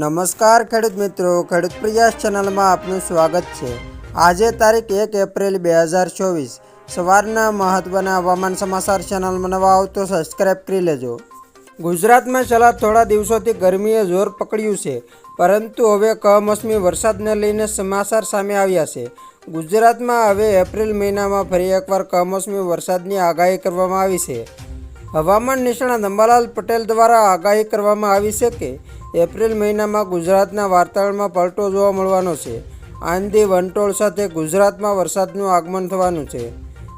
નમસ્કાર ખેડૂત મિત્રો, ખેડૂત પ્રયાસ ચેનલમાં આપનું સ્વાગત છે. આજે તારીખ એક એપ્રિલ બે હજાર ચોવીસ. સવારના મહત્ત્વના હવામાન સમાચાર ચેનલમાં નવા આવો તો સબસ્ક્રાઈબ કરી લેજો. ગુજરાતમાં છેલ્લા થોડા દિવસોથી ગરમીએ જોર પકડ્યું છે, પરંતુ હવે કમોસમી વરસાદને લઈને સમાચાર સામે આવ્યા છે. ગુજરાતમાં હવે એપ્રિલ મહિનામાં ફરી એકવાર કમોસમી વરસાદની આગાહી કરવામાં આવી છે. હવામાન નિષ્ણાત અંબાલાલ પટેલ દ્વારા આગાહી કરવામાં આવી છે કે એપ્રિલ મહિનામાં ગુજરાતના વાતાવરણમાં પલટો જોવા મળવાનો છે. આંધી વંટોળ સાથે ગુજરાતમાં વરસાદનું આગમન થવાનું છે.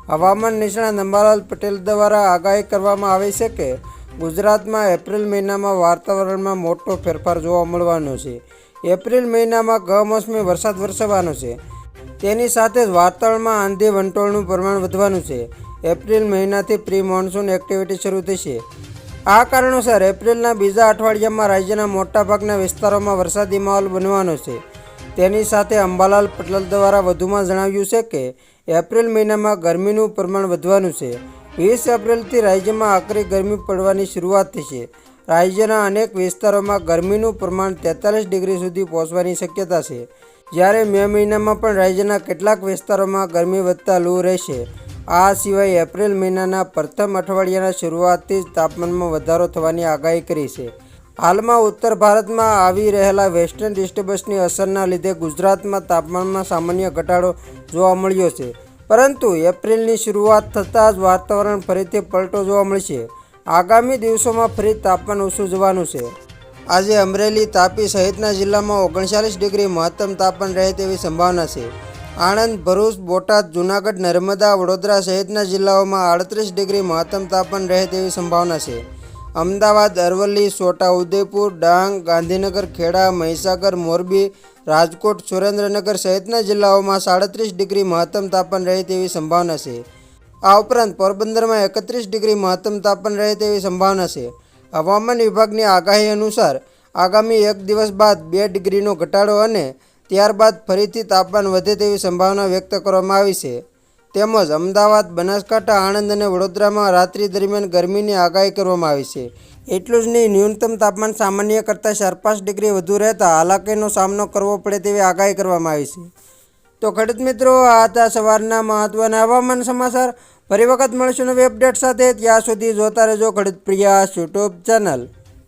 હવામાન નિષ્ણાત અંબાલાલ પટેલ દ્વારા આગાહી કરવામાં આવી છે કે, ગુજરાતમાં એપ્રિલ મહિનામાં વાતાવરણમાં મોટો ફેરફાર જોવા મળવાનો છે. એપ્રિલ મહિનામાં કમોસમી વરસાદ વરસવાનો છે. તેની સાથે જ વાતાવરણમાં આંધી વંટોળનું પ્રમાણ વધવાનું છે. એપ્રિલ મહિનાથી પ્રી મોન્સૂન એક્ટિવિટી શરૂ થશે. આ કારણોસર એપ્રિલના બીજા અઠવાડિયામાં રાજ્યના મોટાભાગના વિસ્તારોમાં વરસાદી માહોલ બનવાનો છે. તેની સાથે અંબાલાલ પટેલ દ્વારા વધુમાં જણાવ્યું છે કે, એપ્રિલ મહિનામાં ગરમીનું પ્રમાણ વધવાનું છે. વીસ એપ્રિલથી રાજ્યમાં આકરી ગરમી પડવાની શરૂઆત થશે રાજ્યના અનેક વિસ્તારોમાં ગરમીનું પ્રમાણ તેતાલીસ ડિગ્રી સુધી પહોંચવાની શક્યતા છે. જ્યારે મે મહિનામાં પણ રાજ્યના કેટલાક વિસ્તારોમાં ગરમી વધતા લૂ રહેશે. આ સિવાય એપ્રિલ મહિનાના પ્રથમ અઠવાડિયાના શરૂઆતથી જ તાપમાનમાં વધારો થવાની આગાહી કરી છે. હાલમાં ઉત્તર ભારતમાં આવી રહેલા વેસ્ટર્ન ડિસ્ટર્બન્સની અસરના લીધે ગુજરાતમાં તાપમાનમાં સામાન્ય ઘટાડો જોવા મળ્યો છે. પરંતુ એપ્રિલની શરૂઆત થતાં જ વાતાવરણ ફરીથી પલટો જોવા મળશે. આગામી દિવસોમાં ફરી તાપમાન ઓછું જવાનું છે. આજે અમરેલી, તાપી સહિતના જિલ્લામાં ઓગણચાલીસ ડિગ્રી મહત્તમ તાપમાન રહે તેવી સંભાવના છે. આણંદ, ભરૂચ, બોટાદ, જૂનાગઢ, નર્મદા, વડોદરા સહિતના જિલ્લાઓમાં આડત્રીસ ડિગ્રી મહત્તમ તાપમાન રહે તેવી સંભાવના છે. અમદાવાદ, અરવલ્લી છોટા ઉદયપુર, ડાંગ, ગાંધીનગર, ખેડા, મહીસાગર, મોરબી, રાજકોટ, સુરેન્દ્રનગર સહિતના જિલ્લાઓમાં સાડત્રીસ ડિગ્રી મહત્તમ તાપમાન રહે તેવી સંભાવના છે. આ ઉપરાંત પોરબંદરમાં એકત્રીસ ડિગ્રી મહત્તમ તાપમાન રહે તેવી સંભાવના છે. હવામાન વિભાગની આગાહી અનુસાર, આગામી એક દિવસ બાદ બે ડિગ્રીનો ઘટાડો અને ત્યારબાદ ફરીથી તાપમાન વધે તેવી સંભાવના વ્યક્ત કરવામાં આવી છે. તેમજ અમદાવાદ, બનાસકાંઠા, આણંદ અને વડોદરામાં રાત્રિ દરમિયાન ગરમીની આગાહી કરવામાં આવી છે. એટલું જ નહીં, ન્યૂનતમ તાપમાન સામાન્ય કરતાં ચાર પાંચ ડિગ્રી વધુ રહેતા હાલાકીનો સામનો કરવો પડે તેવી આગાહી કરવામાં આવી છે. તો ખેડૂત મિત્રો, આ હતા સવારના મહત્વના હવામાન સમાચાર. ફરી વખત મળશું નવી અપડેટ સાથે. ત્યાં સુધી જોતા રહેજો ખેડૂત પ્રિયાસ યુટ્યુબ ચેનલ.